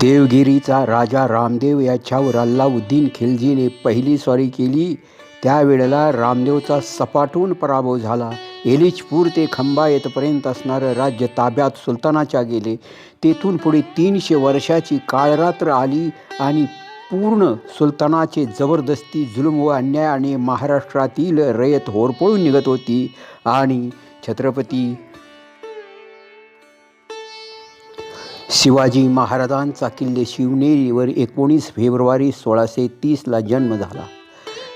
देवगिरीचा राजा रामदेव याच्यावर अल्लाउद्दीन खिलजीने पहिली स्वारी केली. त्यावेळेला रामदेवचा सपाटून पराभव झाला. एलिचपूर ते खंबा येथपर्यंत असणारं राज्य ताब्यात सुलतानाच्या गेले. तेथून पुढे तीनशे वर्षाची काळरात्र आली आणि पूर्ण सुलतानाचे जबरदस्ती जुलूम व अन्यायाने महाराष्ट्रातील रयत होरपळून निघत होती. आणि छत्रपती शिवाजी महाराजांचा किल्ले शिवनेरीवर एकोणीस फेब्रुवारी सोळाशे तीसला जन्म झाला.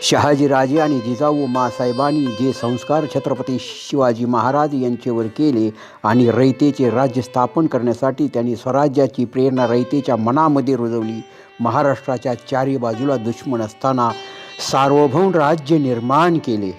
शहाजीराजे आणि जिजाऊ मासाहेबांनी जे संस्कार छत्रपती शिवाजी महाराज यांच्यावर केले आणि रयतेचे राज्य स्थापन करण्यासाठी त्यांनी स्वराज्याची प्रेरणा रयतेच्या मनामध्ये रुजवली महाराष्ट्राच्या चारी बाजूला दुश्मन असताना सार्वभौम राज्य निर्माण केले.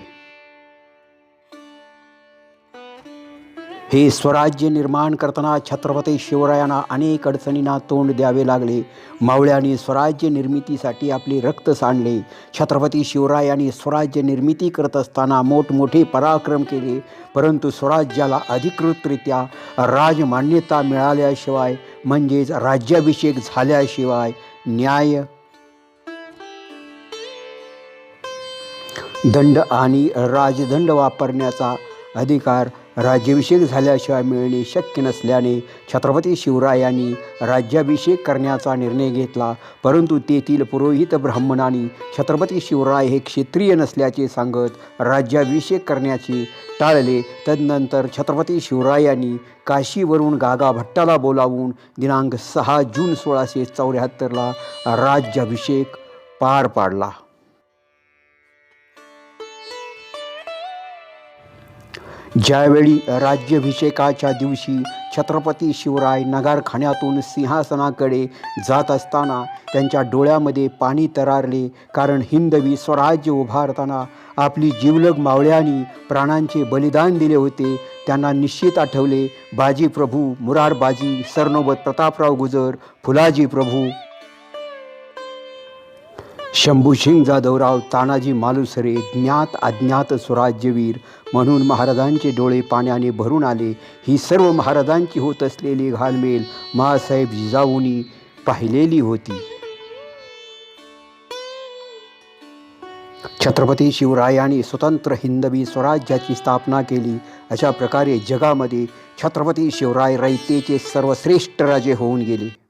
हे स्वराज्य निर्माण करताना छत्रपती शिवरायांना अनेक अडचणींना तोंड द्यावे लागले. मावळ्यांनी स्वराज्य निर्मितीसाठी आपले रक्त सांडले. छत्रपती शिवरायांनी स्वराज्य निर्मिती करत असताना मोठमोठे पराक्रम केले. परंतु स्वराज्याला अधिकृतरित्या राजमान्यता मिळाल्याशिवाय म्हणजेच राज्याभिषेक झाल्याशिवाय न्याय दंड आणि राजदंड वापरण्याचा अधिकार राज्याभिषेक झाल्याशिवाय मिळणे शक्य नसल्याने छत्रपती शिवरायांनी राज्याभिषेक करण्याचा निर्णय घेतला. परंतु तेथील पुरोहित ब्राह्मणांनी छत्रपती शिवराय हे क्षेत्रीय नसल्याचे सांगत राज्याभिषेक करण्याचे टाळले. तदनंतर छत्रपती शिवरायांनी काशीवरून गागा भट्टाला बोलावून दिनांक सहा जून सोळाशे चौऱ्याहत्तरला राज्याभिषेक पार पाडला. ज्यावेळी राज्याभिषेकाच्या दिवशी छत्रपती शिवराय नगारखान्यातून सिंहासनाकडे जात असताना त्यांच्या डोळ्यामध्ये पाणी तरारले कारण हिंदवी स्वराज्य उभारताना आपली जीवलग मावळ्यांनी प्राणांचे बलिदान दिले होते त्यांना निश्चित आठवले बाजी प्रभू मुरारबाजी सरनोबत प्रतापराव गुजर फुलाजी प्रभू शंभूसिंग जाधवराव तानाजी मालुसरे ज्ञात अज्ञात स्वराज्यवीर म्हणून महाराजांचे डोळे पाण्याने भरून आले. ही सर्व महाराजांची होत असलेली घालमेल महासाहेब जिजाऊनी पाहिलेली होती. छत्रपती शिवरायांनी स्वतंत्र हिंदवी स्वराज्याची स्थापना केली. अशा प्रकारे जगामध्ये छत्रपती शिवराय रयतेचे सर्वश्रेष्ठ राजे होऊन गेले.